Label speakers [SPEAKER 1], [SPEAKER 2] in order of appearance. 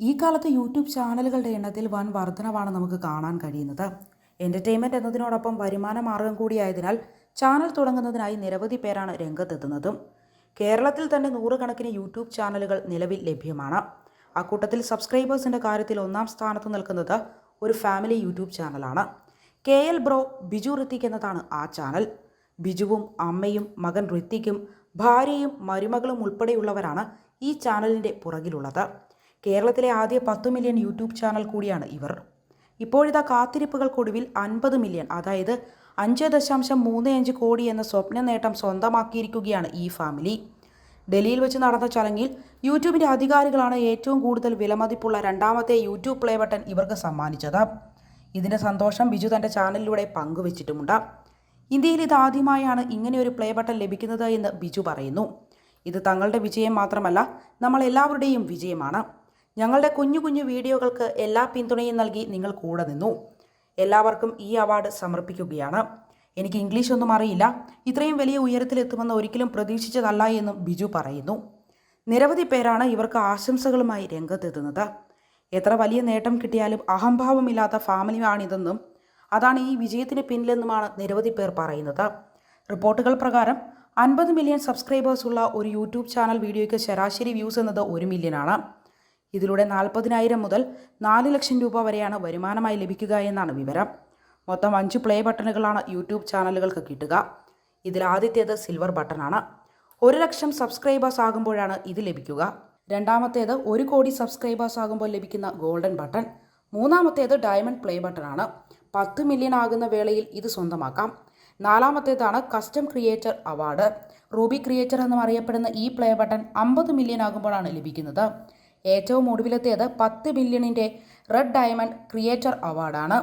[SPEAKER 1] ഈ കാലത്ത് യൂട്യൂബ് ചാനലുകളുടെ എണ്ണത്തിൽ വൻ വർധനവാണ് നമുക്ക് കാണാൻ കഴിയുന്നത്. എന്റർടൈൻമെന്റ് എന്നതിനോടൊപ്പം വരുമാന മാർഗം കൂടിയായതിനാൽ ചാനൽ തുടങ്ങുന്നതിനായി നിരവധി പേരാണ് രംഗത്തെത്തുന്നതും. കേരളത്തിൽ തന്നെ നൂറുകണക്കിന് യൂട്യൂബ് ചാനലുകൾ നിലവിൽ ലഭ്യമാണ്. അക്കൂട്ടത്തിൽ സബ്സ്ക്രൈബേഴ്സിന്റെ കാര്യത്തിൽ ഒന്നാം സ്ഥാനത്ത് നിൽക്കുന്നത് ഒരു ഫാമിലി യൂട്യൂബ് ചാനലാണ്. K L bro Biju Rithik എന്നതാണ് ആ ചാനൽ. ബിജുവും അമ്മയും മകൻ ഋത്തിക്കും ഭാര്യയും മരുമകളും ഉൾപ്പെടെയുള്ളവരാണ് ഈ ചാനലിന്റെ പുറകിലുള്ളത്. കേരളത്തിലെ ആദ്യ പത്ത് മില്യൺ യൂട്യൂബ് ചാനൽ കൂടിയാണ് ഇവർ. ഇപ്പോഴിതാ കാത്തിരിപ്പുകൾക്കൊടുവിൽ അൻപത് മില്യൺ അതായത് അഞ്ച് ദശാംശം മൂന്ന് അഞ്ച് കോടി എന്ന സ്വപ്ന നേട്ടം സ്വന്തമാക്കിയിരിക്കുകയാണ് ഈ ഫാമിലി ഡൽഹിയിൽ വെച്ച് നടന്ന ചടങ്ങിൽ യൂട്യൂബിന്റെ അധികാരികളാണ് ഏറ്റവും കൂടുതൽ വിലമതിപ്പുള്ള രണ്ടാമത്തെ യൂട്യൂബ് പ്ലേ ബട്ടൺ ഇവർക്ക് സമ്മാനിച്ചത്. ഇതിന്റെ സന്തോഷം ബിജു തന്റെ ചാനലിലൂടെ പങ്കുവച്ചിട്ടുമുണ്ട്. ഇന്ത്യയിൽ ഇതാദ്യമായാണ് ഇങ്ങനെ ഒരു പ്ലേ ബട്ടൺ ലഭിക്കുന്നത് എന്ന് ബിജു പറയുന്നു. ഇത് തങ്ങളുടെ വിജയം മാത്രമല്ല നമ്മളെല്ലാവരുടെയും വിജയമാണ്. ഞങ്ങളുടെ കുഞ്ഞു കുഞ്ഞു വീഡിയോകൾക്ക് എല്ലാ പിന്തുണയും നൽകി നിങ്ങൾ കൂടെ നിന്നു. എല്ലാവർക്കും ഈ അവാർഡ് സമർപ്പിക്കുകയാണ്. എനിക്ക് ഇംഗ്ലീഷ് ഒന്നും അറിയില്ല. ഇത്രയും വലിയ ഉയരത്തിലെത്തുമെന്ന് ഒരിക്കലും പ്രതീക്ഷിച്ചതല്ല എന്നും ബിജു പറയുന്നു. നിരവധി പേരാണ് ഇവർക്ക് ആശംസകളുമായി രംഗത്തെത്തുന്നത്. എത്ര വലിയ നേട്ടം കിട്ടിയാലും അഹംഭാവമില്ലാത്ത ഫാമിലിയാണിതെന്നും അതാണ് ഈ വിജയത്തിന് പിന്നിലെന്നുമാണ് നിരവധി പേർ പറയുന്നത്. റിപ്പോർട്ടുകൾ പ്രകാരം അൻപത് മില്യൺ സബ്സ്ക്രൈബേഴ്സുള്ള ഒരു യൂട്യൂബ് ചാനൽ വീഡിയോയ്ക്ക് ശരാശരി വ്യൂസ് എന്നത് ഒരു മില്യനാണ്. ഇതിലൂടെ നാൽപ്പതിനായിരം മുതൽ നാല് ലക്ഷം രൂപ വരെയാണ് വരുമാനമായി ലഭിക്കുക എന്നാണ് വിവരം. മൊത്തം അഞ്ച് പ്ലേ ബട്ടണുകളാണ് യൂട്യൂബ് ചാനലുകൾക്ക് കിട്ടുക. ഇതിൽ ആദ്യത്തേത് സിൽവർ ബട്ടണാണ്. ഒരു ലക്ഷം സബ്സ്ക്രൈബേഴ്സ് ആകുമ്പോഴാണ് ഇത് ലഭിക്കുക. രണ്ടാമത്തേത് ഒരു കോടി സബ്സ്ക്രൈബേഴ്സ് ആകുമ്പോൾ ലഭിക്കുന്ന ഗോൾഡൻ ബട്ടൺ. മൂന്നാമത്തേത് ഡയമണ്ട് പ്ലേ ബട്ടണാണ്. പത്ത് മില്യൺ ആകുന്ന വേളയിൽ ഇത് സ്വന്തമാക്കാം. നാലാമത്തേതാണ് custom creator award. Ruby creator എന്നും അറിയപ്പെടുന്ന ഈ പ്ലേ ബട്ടൺ അമ്പത് മില്യൺ ആകുമ്പോഴാണ് ലഭിക്കുന്നത്. ഏറ്റവും ഒടുവിലെത്തിയത് പത്ത് ബില്യണിന്റെ റെഡ് ഡയമണ്ട് ക്രിയേറ്റർ അവാർഡാണ്.